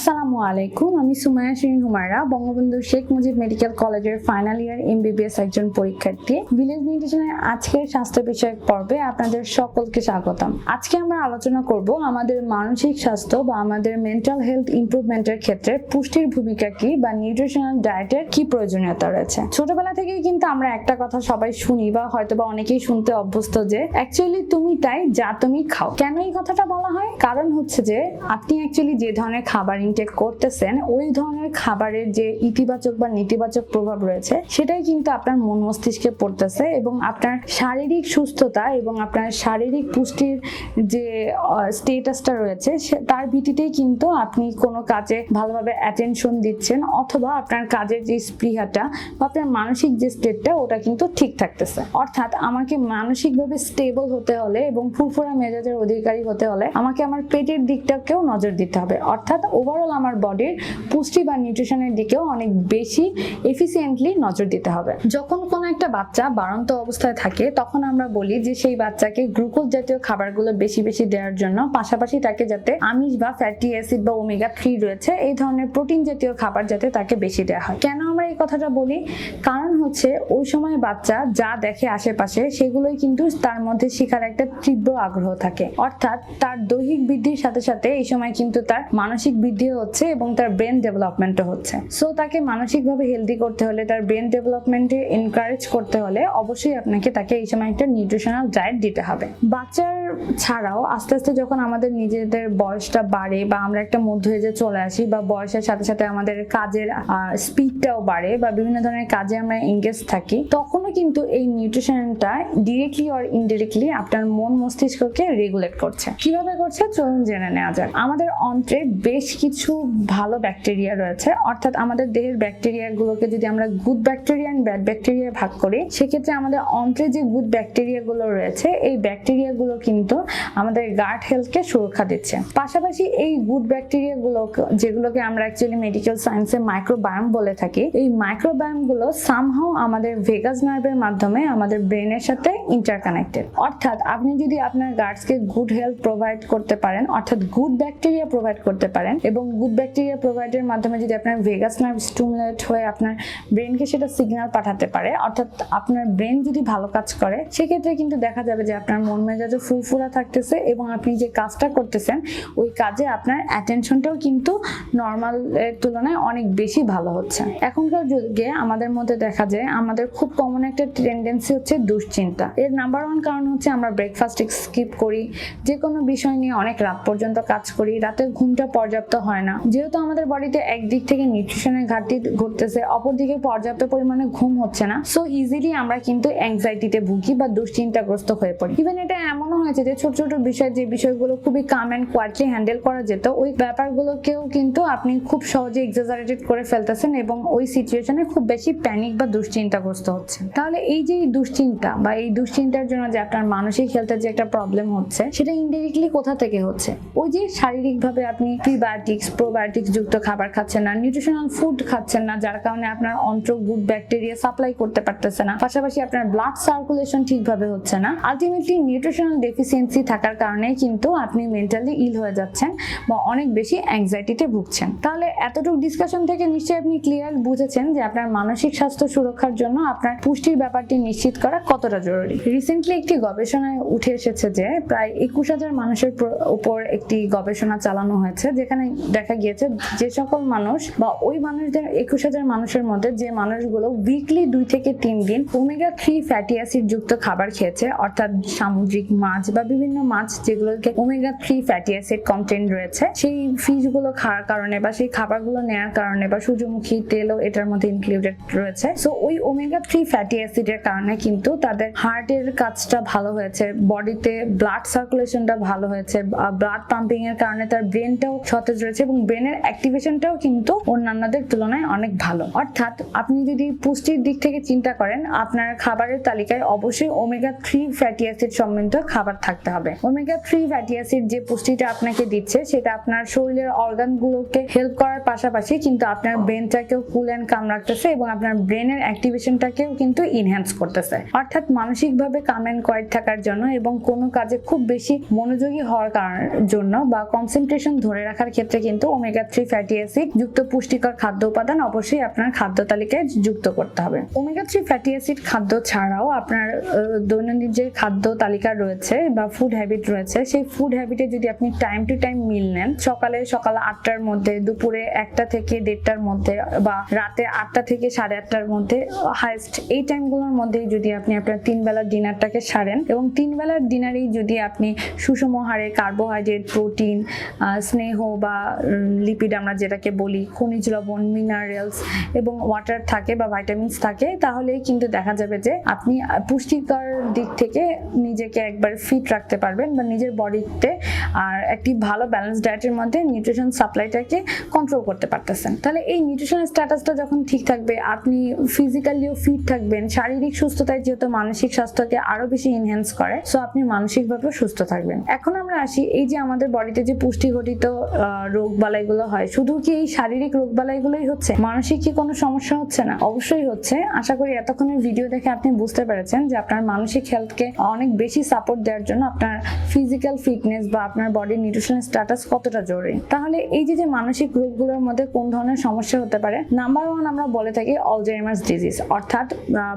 আসসালামু আলাইকুম, আমি সুমায়া শিরিন হুমায়রা, বঙ্গবন্ধু শেখ মুজিব মেডিকেল কলেজের ফাইনাল ইয়ার এমবিবিএস একজন পরীক্ষার্থী। ভিলেজ নিউট্রিশনের আজকের স্বাস্থ্য বিষয়ক পর্বে আপনাদের সকলকে স্বাগতম। আজকে আমরা আলোচনা করব আমাদের মানসিক স্বাস্থ্য বা আমাদের মেন্টাল হেলথ ইমপ্রুভমেন্টের ক্ষেত্রে পুষ্টির ভূমিকা কি বা নিউট্রিশনাল ডায়েটের কি প্রয়োজনীয়তা রয়েছে। ছোটবেলা থেকেই কিন্তু আমরা একটা কথা সবাই শুনি বা হয়তো বা অনেকেই শুনতে অভ্যস্ত যে অ্যাকচুয়ালি তুমি তাই যা তুমি খাও। কেন এই কথাটা বলা হয়? কারণ হচ্ছে যে, আপনি অ্যাকচুয়ালি যে ধরনের খাবার ইনটেক করতেছেন, ওই ধরনের খাবারের যে ইতিবাচক বা নেতিবাচক প্রভাব রয়েছে, সেটাই কিন্তু আপনার মন মস্তিষ্কে পড়তেছে এবং আপনার শারীরিক সুস্থতা এবং আপনার শারীরিক পুষ্টির যে স্টেটাসটা রয়েছে তার ভিত্তিতেই কিন্তু আপনি কোনো কাজে ভালোভাবে অ্যাটেনশন দিচ্ছেন অথবা আপনার কাজের যে স্পৃহাটা বা আপনার মানসিক যে স্টেটটা ওটা কিন্তু ঠিক থাকতেছে। অর্থাৎ আমাকে মানসিকভাবে স্টেবল হতে হলে এবং ফুরফুরা মেজাজের অধিকারী হতে হলে আমাকে আমার পেটের দিকটাকেও নজর দিতে হবে। অর্থাৎ ওভারঅল আমার বডির পুষ্টি বা নিউট্রিশনের দিকেও অনেক বেশি এফিসিয়েন্টলি নজর দিতে হবে। যখন কোনো একটা বাচ্চা বাড়ন্ত অবস্থায় থাকে, তখন আমরা বলি যে সেই বাচ্চাকে গ্লুকোজ জাতীয় খাবারগুলো বেশি বেশি দেওয়ার জন্য পাশাপাশি তাকে যাতে আমিষ বা ফ্যাটি অ্যাসিড বা ওমেগা থ্রি রয়েছে, এই ধরনের প্রোটিন জাতীয় খাবার যাতে তাকে বেশি দেওয়া হয়। কেন আমরা এই কথাটা বলি? কারণ হচ্ছে ওই সময় বাচ্চা যা দেখে আশেপাশে সেগুলোই কিন্তু তার মধ্যে শিখার একটা তীব্র আগ্রহ থাকে। অর্থাৎ তার দৈহিক বৃদ্ধির সাথে সাথে এই সময় কিন্তু তার মানসিক বৃদ্ধিও হচ্ছে এবং তার ব্রেন ডেভেলপমেন্টও হচ্ছে। সো তাকে মানসিকভাবে হেলদি করতে হলে, তার ব্রেন ডেভেলপমেন্টে এনকারেজ করতে হলে অবশ্যই আপনাকে তাকে এই সময় একটা নিউট্রিশনাল ডায়েট দিতে হবে। বাচ্চার ছাড়াও আস্তে আস্তে যখন আমাদের নিজেদের বয়সটা বাড়ে বা আমরা একটা মধ্য এজে চলে আসি বা বয়সের সাথে সাথে আমাদের কাজের স্পিডটাও বাড়ে বা বিভিন্ন ধরনের কাজে আমরা এঙ্গেজ থাকি, তখনও কিন্তু এই নিউট্রিশনটা ডিরেক্টলি অর ইনডিরেক্টলি আপনার মন মস্তিষ্ককে রেগুলেট করছে। কীভাবে করছে? চলুন জেনে নেওয়া যাক। আমাদের অন্ত্রে বেশ কিছু ভালো ব্যাকটেরিয়া রয়েছে। অর্থাৎ আমাদের দেহের ব্যাকটেরিয়া গুলোকে যদি আমরা good bacteria and bad bacteria ভাগ করি, সেক্ষেত্রে আমাদের অন্ত্রে যে গুড ব্যাকটেরিয়া গুলো রয়েছে, এই ব্যাকটেরিয়া গুলো কিন্তু আমাদের গার্ড হেলথকে সুরক্ষা দিচ্ছে। পাশাপাশি এই গুড ব্যাকটেরিয়া গুলো যেগুলোকে আমরা অ্যাকচুয়ালি মেডিকেল সায়েন্সে মাইক্রোবায়োম বলে থাকি, এই মাইক্রোবায়োমগুলো সামহাও আমাদের ভেগাস নার্ভের মাধ্যমে আমাদের ব্রেনের সাথে ইন্টারকানেক্টেড অর্থাৎ আপনি যদি আপনার গার্ডসকে গুড হেলথ প্রোভাইড করতে পারেন, অর্থাৎ গুড ব্যাকটেরিয়া প্রোভাইড করতে পারেন, এবং গুড ব্যাকটেরিয়া প্রোভাইডের মাধ্যমে যদি আপনার ভেগাস নার্ভ স্টিমুলেট হয়ে আপনার ব্রেনকে সেটা সিগন্যাল পাঠাতে পারে, অর্থাৎ আপনার ব্রেন যদি ভালো কাজ করে, সেক্ষেত্রে কিন্তু দেখা যাবে যে আপনার মন মেজাজও ফুরফুরা থাকতেছে এবং আপনি যে কাজটা করতেছেন, ওই কাজে আপনার অ্যাটেনশনটাও কিন্তু নর্মাল তুলনায় অনেক বেশি ভালো হচ্ছে। এখনকার যুগে আমাদের মধ্যে দেখা যায়, আমাদের খুব কমন একটা টেন্ডেন্সি হচ্ছে দুশ্চিন্তা। এর নাম্বার ওয়ান কারণ হচ্ছে আমরা ব্রেকফাস্ট স্কিপ করি যে কোনো বিষয় নিয়ে অনেক রাত পর্যন্ত কাজ করি, রাতের ঘুমটা পর্যাপ্ত হয় না। যেহেতু আমাদের বডিতে একদিক থেকে নিউট্রিশনের ঘাটতি ঘটতেছে, অপরদিকে পর্যাপ্ত পরিমাণে ঘুম হচ্ছে না। সো ইজিলি আমরা কিন্তু অ্যাংজাইটিতে ভুগি বা দুশ্চিন্তাগ্রস্ত হয়ে পড়ি। ইভেন এটা এমনও হয়েছে যে, ছোট ছোট বিষয়, যে বিষয়গুলো খুবই কাম অ্যান্ড কোয়াইটলি হ্যান্ডেল করা যেত, ওই ব্যাপারগুলোকেও কিন্তু আপনি খুব সহজে এক্সাজারেটেড করে ফেলতেছেন এবং ওই সিচুয়েশনে খুব বেশি প্যানিক বা দুশ্চিন্তাগ্রস্ত হচ্ছে তাহলে এই যে দুশ্চিন্তা বা এই দুশ্চিন্তার জন্য যে আপনার মানসিক হেলথের যে একটা প্রবলেম হচ্ছে, সেটা ইনডিরেক্টলি কোথা থেকে হচ্ছে? ওই যে শারীরিকভাবে আপনি প্রিবায়োটিক্স প্রোবায়োটিক্স যুক্ত খাবার খাচ্ছেন না নিউট্রিশনাল ফুড খাচ্ছেন না, যার কারণে আপনার অন্ত্র, গুড ব্যাকটেরিয়া সাপ্লাই করতে পারতেছে না। পাশাপাশি আপনার ব্লাড সার্কুলেশন ঠিকভাবে হচ্ছে না। আলটিমেটলি নিউট্রিশনাল ডেফিসিয়েন্সি থাকার কারণে কিন্তু আপনি মেন্টালি ইল হয়ে যাচ্ছেন বা অনেক বেশি অ্যাংজাইটিতে ভুগছেন। তাহলে এতটুকু ডিসকাশন থেকে নিশ্চয়ই আপনি ক্লিয়ার বুঝেছেন যে আপনার মানসিক স্বাস্থ্য সুরক্ষার জন্য আপনার পুষ্টির ব্যাপারটি নিশ্চিত করা কতটা জরুরি। রিসেন্টলি একটি গবেষণায় উঠে এসেছে যে প্রায় একুশ হাজার মানুষের প্র- উপর একটি গবেষণা চালানো হয়েছে, যেখানে দেখা গিয়েছে যে সকল মানুষ বা ওই মানুষদের, একুশ হাজার মানুষের মধ্যে যে মানুষগুলো উইকলি দুই থেকে তিন দিন ওমেগা থ্রি ফ্যাটি অ্যাসিড যুক্ত খাবার খেয়েছে, অর্থাৎ সামুদ্রিক মাছ বা বিভিন্ন মাছ যেগুলোকে omega three fatty acid content রয়েছে, সেই ফিশগুলো খাওয়ার কারণে বা সেই খাবারগুলো নেওয়ার কারণে বা সূর্যমুখী তেলও এটার মধ্যে ইনক্লুডেড রয়েছে। সো ওই ওমেগা থ্রি ফ্যাটি অ্যাসিডের কারণে কিন্তু তাদের হার্টের কাজটা ভালো হয়েছে বডিতে ব্লাড সার্কুলেশনটা ভালো হয়েছে ব্লাড পাম্পিং এর কারণে তার ব্রেনটাও সতেজ রয়েছে এবং ব্রেনের অ্যাক্টিভেশনটাও কিন্তু অন্যান্যদের তুলনায় অনেক ভালো। অর্থাৎ আপনি যদি পুষ্টির দিক থেকে চিন্তা করেন, আপনার খাবারের তালিকায় অবশ্যই ওমেগা থ্রি ফ্যাটি অ্যাসিড সমৃদ্ধ খাবার থাকতে হবে। ওমেগা থ্রি ফ্যাটি অ্যাসিড যে পুষ্টিটা আপনাকে দিচ্ছে, সেটা আপনার শরীরের অর্গানগুলোকে হেল্প করার পাশাপাশি কিন্তু আপনার ব্রেনটাকেও কুল অ্যান্ড কাম রাখতেছে এবং আপনার ব্রেনের অ্যাক্টিভেশনটাকেও কিন্তু ইনহ্যান্স করতেছে। অর্থাৎ মানসিকভাবে কাম অ্যান্ড কোয়াইট থাকার জন্য এবং কোনো কাজে খুব বেশি মনোযোগী হওয়ার জন্য বা কনসেন্ট্রেশন ধরে রাখার ক্ষেত্রে কিন্তু ওমেগা থ্রি ফ্যাটি অ্যাসিড যুক্ত পুষ্টিকর খাদ্য উপাদান অবশ্যই আপনার খাদ্য তালিকায় যুক্ত করতে হবে। ওমেগা থ্রি ফ্যাটি অ্যাসিড খাদ্য ছাড়াও আপনার দৈনন্দিন যে খাদ্য তালিকা রয়েছে বা ফুড হ্যাবিট রয়েছে, সেই ফুড হ্যাবিটে যদি আপনি টাইম টু টাইম মিল নেন, সকালে সকাল আটটার মধ্যে, দুপুরে একটা থেকে দেড়টার মধ্যে বা রাতে আটটা থেকে সাড়ে আটটার মধ্যে হাইস্ট এই টাইমগুলোর মধ্যেই যদি আপনি আপনার তিন বেলার ডিনারটাকে সারেন এবং তিন বেলার ডিনারেই যদি আপনি সুষম হারে কার্বোহাইড্রেট প্রোটিন স্নেহ বা লিপিড আমরা যেটাকে বলি, খনিজ লবণ মিনারেলস এবং ওয়াটার থাকে বা ভাইটামিনস থাকে তাহলেই কিন্তু দেখা যাবে যে আপনি পুষ্টিকর দিক থেকে নিজেকে একবার ফিট রাখতে পারবেন বা নিজের বডিতে আর একটি ভালো ব্যালেন্স ডায়েটের মধ্যে নিউট্রিশন সাপ্লাইটাকে কন্ট্রোল করতে পারতেছেন। তাহলে এই নিউট্রিশন স্ট্যাটাসটা যখন ঠিক থাকবে, আপনি ফিজিক্যালিও ফিট থাকবেন, শারীরিক সুস্থতায় যেহেতু মানসিক স্বাস্থ্যকে আরও বেশি ইনহ্যান্স করে সো আপনি মানসিকভাবেও সুস্থ থাকবেন। এখন আমরা আসি, এই যে আমাদের বডিতে যে পুষ্টি ঘটিত রোগ বালাইগুলো হয়। শুধু কি এই শারীরিক রোগ বালাইগুলোই হচ্ছে? মানসিক কি কোনো সমস্যা হচ্ছে না? অবশ্যই হচ্ছে। আশা করি এতক্ষণের ভিডিও দেখে আপনি বুঝতে পেরেছেন যে আপনার মানসিক হেলথকে অনেক বেশি সাপোর্ট দেওয়ার জন্য আপনার ফিজিক্যাল ফিটনেস বা আপনার বডির নিউট্রিশন স্ট্যাটাস কতটা জরুরি? তাহলে এই যে যে মানসিক রোগগুলোর মধ্যে কোন ধরনের সমস্যা হতে পারে? নাম্বার ওয়ান আমরা বলে থাকি অলজাইমার্স ডিজিজ অর্থাৎ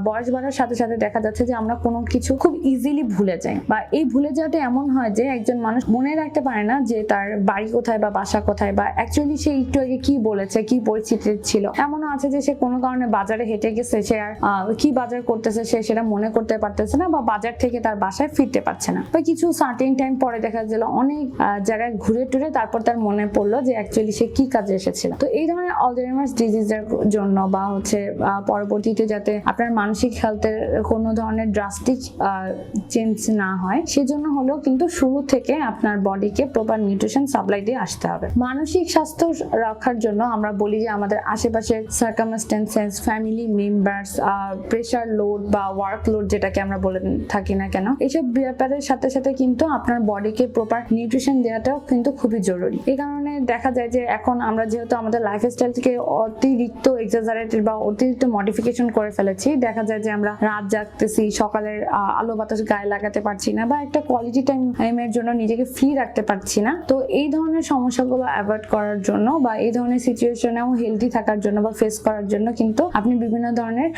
বয়স বাড়ার সাথে সাথে দেখা যাচ্ছে যে আমরা কোনো কিছু খুব ইজিলি ভুলে যাই। বা এই ভুলে যাওয়াটা এমন হয় যে, একজন মানুষ মনে রাখতে পারে না যে তার বাড়ি কোথায় বা বাসা কোথায়। বা অ্যাকচুয়ালি সে একটু আগে কি বলেছে, কি পরিস্থিতি ছিল? এমনও আছে যে সে কোনো কারণে বাজারে হেঁটে গেছে, সে আর কি বাজার করতেছে সে সেটা মনে করতে পারতেছে না বা বাজার থেকে তার বাসায় ফিরতে পারছে না। বা কিছু সার্টেন টাইম পরে দেখা গেল অনেক জায়গায় ঘুরে টুরে তারপর তার মনে পড়ল যে অ্যাকচুয়ালি সে কি কাজে এসেছিল। তো এই ধরনের অলজাইমার্স ডিজিজের জন্য বা হচ্ছে পরবর্তীতে যাতে আপনার মানসিক হেলথের কোনো ধরনের ড্রাস্টিক চেঞ্জ না হয়, সেজন্য হলেও কিন্তু শুরু থেকে আপনার বডিকে প্রপার নিউট্রিশন সাপ্লাই দিয়ে আসতে হবে। মানসিক স্বাস্থ্য রাখার জন্য আমরা বলি যে আমাদের আশেপাশের circumstances family members pressure load বা ওয়ার্ক লোড যেটাকে আমরা বলে থাকি না কেন এইসব ব্যাপারের সাথে সাথে কিন্তু আপনার বডিকে প্রপার নিউট্রিশন দেওয়াটাও কিন্তু খুবই জরুরি। এই কারণে দেখা যায় যে এখন আমরা যেহেতু আমাদের লাইফস্টাইল থেকে অতিরিক্ত এক্সাজারেটেড বা অতিরিক্ত মডিফিকেশন করে ফেলেছি, দেখা যায় যে আমরা রাত জাগতেছি, সকালের আলো বাতাস গায়ে লাগাতে পারছি না বা একটা কোয়ালিটি টাইমের জন্য নিজেকে ফ্রি রাখতে পারছি না। তো এই ধরনের সমস্যাগুলো অ্যাভয়েড করার জন্য বা এই ধরনের সিচুয়েশনেও হেলদি থাকার জন্য বা ফেস করার জন্য কিন্তু আপনি বিভিন্ন ধরনের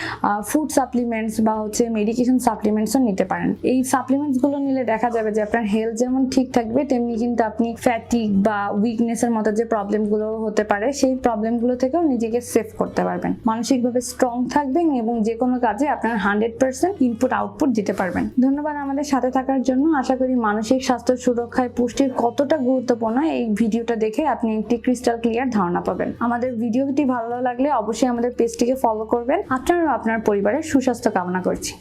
ফুড সাপ্লিমেন্টস বা হচ্ছে মেডিকেশন সাপ্লিমেন্টসও নিতে পারেন। এই সাপ্লিমেন্টসগুলো নিলে দেখা যাবে যে আপনার হেলথ যেমন ঠিক থাকবে, তেমনি কিন্তু আপনি ফ্যাটিক বা উইকনেসের মতো যে প্রবলেমগুলো হতে পারে, সেই প্রবলেমগুলো থেকেও নিজেকে সেভ করতে পারবেন। মানসিকভাবে স্ট্রং থাকবেন এবং যে কোনো কাজে আপনার হান্ড্রেড পার্সেন্ট ইনপুট আউটপুট দিতে পারবেন। ধন্যবাদ আমাদের সাথে থাকার জন্য। আশা করি মানসিক স্বাস্থ্য সুরক্ষায় পুষ্টির কতটা গুরুত্বপূর্ণ এই ভিডিওটা দেখে আপনি একটি ক্রিস্টাল ক্লিয়ার ধারণা পাবেন। আমাদের ভিডিওটি ভালো লাগলে অবশ্যই আমাদের পেজটিকে ফলো করবেন। আপনার আপনার পরিবারের সুস্বাস্থ্য কামনা করছি।